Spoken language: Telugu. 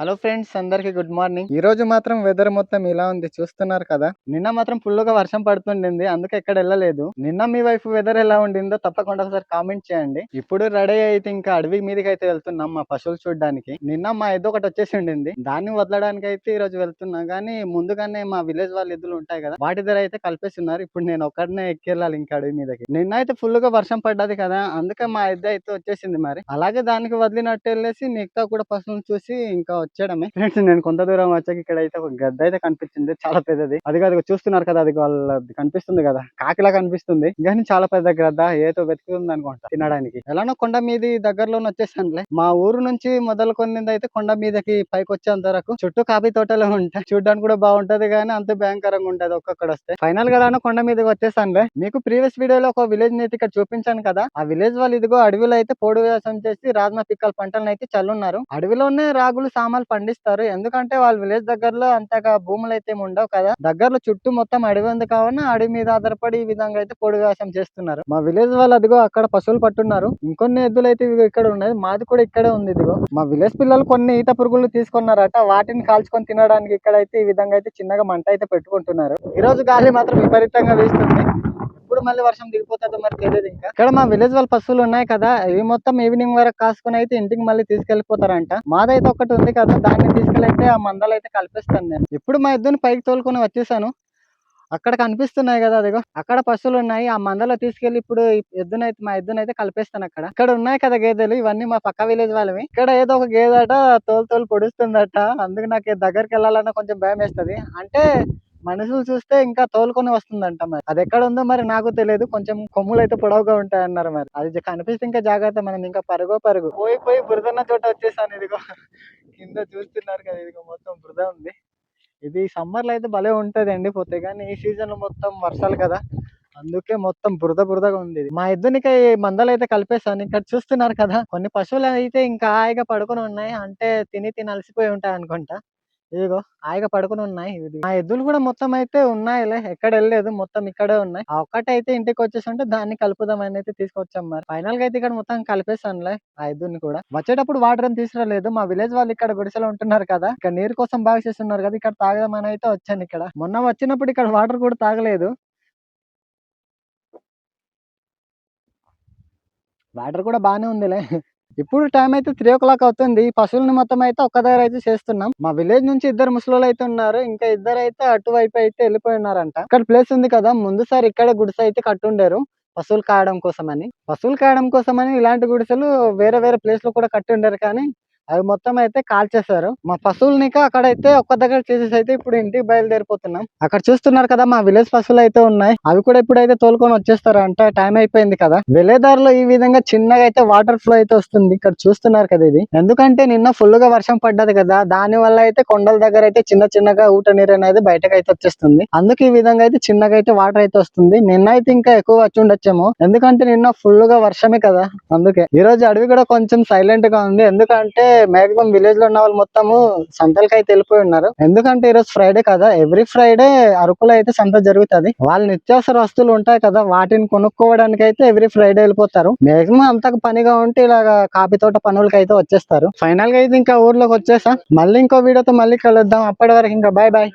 హలో ఫ్రెండ్స్ అందరికి గుడ్ మార్నింగ్ ఈ రోజు మాత్రం వెదర్ మొత్తం ఇలా ఉంది చూస్తున్నారు కదా? నిన్న మాత్రం ఫుల్గా వర్షం పడుతుండింది అందుకే ఎక్కడ వెళ్ళలేదు. నిన్న మీ వైపు వెదర్ ఎలా ఉండిందో తప్పకుండా ఒకసారి కామెంట్ చేయండి. ఇప్పుడు రెడీ అయితే ఇంకా అడవి మీదకి అయితే వెళ్తున్నాం మా పశువులు చూడడానికి. నిన్న మా ఏదో ఒకటి వచ్చేసి ఉండింది. దాన్ని వదలడానికి అయితే ఈ రోజు వెళ్తున్నా కానీ ముందుగానే మా విలేజ్ వాళ్ళ ఎద్దులు ఉంటాయి కదా వాటి దగ్గర అయితే కలిపేస్తున్నారు. ఇప్పుడు నేను ఒక్కడనే ఎక్కెళ్ళాలి ఇంకా అడవి మీదకి. నిన్న అయితే ఫుల్గా వర్షం పడ్డది కదా అందుకే మా ఎద్దు అయితే వచ్చేసింది మరి. అలాగే దానికి వదిలినట్టు వెళ్ళేసి మిగతా కూడా పశువులు చూసి ఇంకా వచ్చేయడమే. ఫ్రెండ్స్ నేను కొంత దూరం వచ్చాక ఇక్కడ అయితే ఒక గద్ద అయితే కనిపించింది. చాలా పెద్దది. అది కాదు చూస్తున్నారు కదా అది వాళ్ళది కనిపిస్తుంది కదా. కాకిలా కనిపిస్తుంది. కానీ చాలా పెద్ద గద్ద ఏదో వెతుకుతుంది అనుకుంటా తినడానికి. ఎలానో కొండ మీది దగ్గరలోనే వచ్చేసానులే మా ఊరు నుంచి మొదలుకొనింది అయితే కొండ మీదకి పైకి వచ్చేంత వరకు. చుట్టూ కాఫీ తోటలు ఉంటాయి. చూడడానికి కూడా బాగుంటది కానీ అంత భయంకరంగా ఉంటది ఒక్కొక్కడ వస్తే. ఫైనల్గా కొండ మీదకి వచ్చేసానులే మీకు ప్రీవియస్ వీడియోలో ఒక విలేజ్ని అయితే ఇక్కడ చూపించాను కదా. ఆ విలేజ్ వాళ్ళు ఇదిగో అడవిలో అయితే పోడు వ్యవసాయం చేసి రాజ్మా పిక్కల పంటలను అయితే చల్లున్నారు. అడవిలోనే రాగులు సామాన్లు పండిస్తారు. ఎందుకంటే వాళ్ళ విలేజ్ దగ్గరలో అంతగా భూములు అయితే ఉండవు కదా. దగ్గరలో చుట్టూ మొత్తం అడవి ఉంది కావున అడవి మీద ఆధారపడి ఈ విధంగా అయితే పొడి వ్యవసాయం చేస్తున్నారు. మా విలేజ్ వాళ్ళు అదిగో అక్కడ పశువులు పట్టున్నారు. ఇంకొన్ని ఎద్దులు అయితే ఇక్కడ ఉన్నాయి. మాది కూడా ఇక్కడే ఉంది ఇదిగో. మా విలేజ్ పిల్లలు కొన్ని ఈత పురుగులు తీసుకున్నారట. వాటిని కాల్చుకొని తినడానికి ఇక్కడ అయితే ఈ విధంగా అయితే చిన్నగా మంట అయితే పెట్టుకుంటున్నారు. ఈ రోజు గాలి మాత్రం విపరీతంగా వీస్తుంది. ఎప్పుడు మళ్ళీ వర్షం దిగిపోతుందో మరి తెలియదు ఇంకా. ఇక్కడ మా విలేజ్ వాళ్ళ పశువులు ఉన్నాయి కదా ఇవి మొత్తం ఈవినింగ్ వరకు కాసుకొని అయితే ఇంటికి మళ్ళీ తీసుకెళ్ళిపోతారంట మాదైతే ఒకటి ఉంది కదా దాన్ని తీసుకెళ్ళైతే ఆ మందలు అయితే కలిపిస్తాను నేను. ఇప్పుడు మా ఎద్దుని పైకి తోలుకొని వచ్చేసాను. అక్కడ కనిపిస్తున్నాయి కదా అదిగో. అక్కడ పశువులు ఉన్నాయి ఆ మందలో తీసుకెళ్ళి ఇప్పుడు ఎద్దునైతే మా ఎద్దునైతే కలిపేస్తాను అక్కడ. ఇక్కడ ఉన్నాయి కదా గేదెలు ఇవన్నీ మా పక్క విలేజ్ వాళ్ళవి. ఇక్కడ ఏదో ఒక గేదెట తోలు తోలు పొడుస్తుందట. అందుకు నాకు దగ్గరికి వెళ్ళాలన్నా కొంచెం భయం వేస్తది. అంటే మనుషులు చూస్తే ఇంకా తోలుకొని వస్తుందంట మరి. అది ఎక్కడ ఉందో మరి నాకు తెలియదు. కొంచెం కొమ్ములు అయితే పొడవుగా ఉంటాయి అన్నారు మరి. అది కనిపిస్తే ఇంకా జాగ్రత్త మనం. ఇంకా పరుగో పరుగు. పోయి పోయి బురదన్న చోట వచ్చేసాను ఇదిగో. కింద చూస్తున్నారు కదా ఇదిగో మొత్తం బురద ఉంది. ఇది సమ్మర్లో అయితే భలే ఉంటదండి పోతే. కానీ ఈ సీజన్లో మొత్తం వర్షాలు కదా. అందుకే మొత్తం బురద బురదగా ఉంది ఇది. మా ఇద్దరికి మందలు అయితే కలిపేసాను ఇక్కడ చూస్తున్నారు కదా. కొన్ని పశువులు అయితే ఇంకా హాయిగా పడుకొని ఉన్నాయి. అంటే తిని తిని అలసిపోయి ఉంటాయి అనుకుంటా ఇదిగో హాయిగా పడుకుని ఉన్నాయి. ఇది మా ఎద్దులు కూడా మొత్తం అయితే ఉన్నాయిలే ఎక్కడ వెళ్ళలేదు మొత్తం ఇక్కడే ఉన్నాయి. ఆ ఇంటికి వచ్చేసి ఉంటే దాన్ని కలుపుదాం అని అయితే తీసుకొచ్చాం మరి. ఫైనల్గా అయితే ఇక్కడ మొత్తం కలిపేసానులే ఆ ఎద్దుని కూడా. వచ్చేటప్పుడు వాటర్ ఏం తీసుకురాలేదు. మా విలేజ్ వాళ్ళు ఇక్కడ గుడిసెలో ఉంటున్నారు కదా ఇక్కడ నీరు కోసం బాగా చేస్తున్నారు కదా ఇక్కడ తాగదామని అయితే వచ్చాను ఇక్కడ. మొన్న వచ్చినప్పుడు ఇక్కడ వాటర్ కూడా తాగలేదు. వాటర్ కూడా బాగానే ఉందిలే. ఇప్పుడు టైం అయితే త్రీ ఓ క్లాక్ అవుతుంది. ఈ మొత్తం అయితే ఒక్క దగ్గర అయితే చేస్తున్నాం. మా విలేజ్ నుంచి ఇద్దరు ముసలోళ్ళు అయితే ఉన్నారు. ఇంకా ఇద్దరు అయితే అటువైపు అయితే వెళ్ళిపోయి ఉన్నారంట ఇక్కడ ప్లేస్ ఉంది కదా. ముందు సారి ఇక్కడ గుడిసె అయితే కట్టుండారు. పశువులు కాయడం కోసమని. పశువులు కాయడం కోసమని ఇలాంటి గుడిసెలు వేరే వేరే ప్లేస్లో కూడా కట్టి ఉండరు కానీ అవి మొత్తం అయితే కాల్చేశారు. మా పశువులని అక్కడైతే ఒక్క దగ్గర చేసేసి అయితే ఇప్పుడు ఇంటికి బయలుదేరిపోతున్నాం. అక్కడ చూస్తున్నారు కదా మా విలేజ్ పశువులు అయితే ఉన్నాయి. అవి కూడా ఇప్పుడైతే తోలుకొని వచ్చేస్తారు అంటే టైం అయిపోయింది కదా. వెళ్ళేదారిలో ఈ విధంగా చిన్నగా అయితే వాటర్ ఫ్లో అయితే వస్తుంది. ఇక్కడ చూస్తున్నారు కదా ఇది. ఎందుకంటే నిన్న ఫుల్గా వర్షం పడ్డది కదా. దాని వల్ల అయితే కొండల దగ్గర అయితే చిన్న చిన్నగా ఊట నీరు అనేది బయటకు అయితే వచ్చేస్తుంది. అందుకే ఈ విధంగా అయితే చిన్నగా అయితే వాటర్ అయితే వస్తుంది. నిన్న అయితే ఇంకా ఎక్కువ వచ్చి ఉండొచ్చేమో. ఎందుకంటే నిన్న ఫుల్గా వర్షమే కదా. అందుకే. ఈ రోజు అడవి కూడా కొంచెం సైలెంట్గా ఉంది. ఎందుకంటే మాక్సిమం విలేజ్లో ఉన్న వాళ్ళు మొత్తము సంతలకి అయితే వెళ్ళిపోయి ఉన్నారు. ఎందుకంటే ఈ రోజు ఫ్రైడే కదా ఎవ్రీ ఫ్రైడే అరకులో అయితే సంత జరుగుతది. వాళ్ళ నిత్యావసర వస్తువులు ఉంటాయి కదా వాటిని కొనుక్కోవడానికి అయితే ఎవ్రీ ఫ్రైడే వెళ్ళిపోతారు. మాక్సిమం అంతకు పనిగా ఉంటే ఇలాగా కాఫీ తోట పనులకి అయితే వచ్చేస్తారు. ఫైనల్గా అయితే ఇంకా ఊర్లోకి వచ్చేసా. మళ్ళీ ఇంకో వీడియోతో మళ్ళీ కలుద్దాం. అప్పటి వరకు ఇంకా బాయ్ బాయ్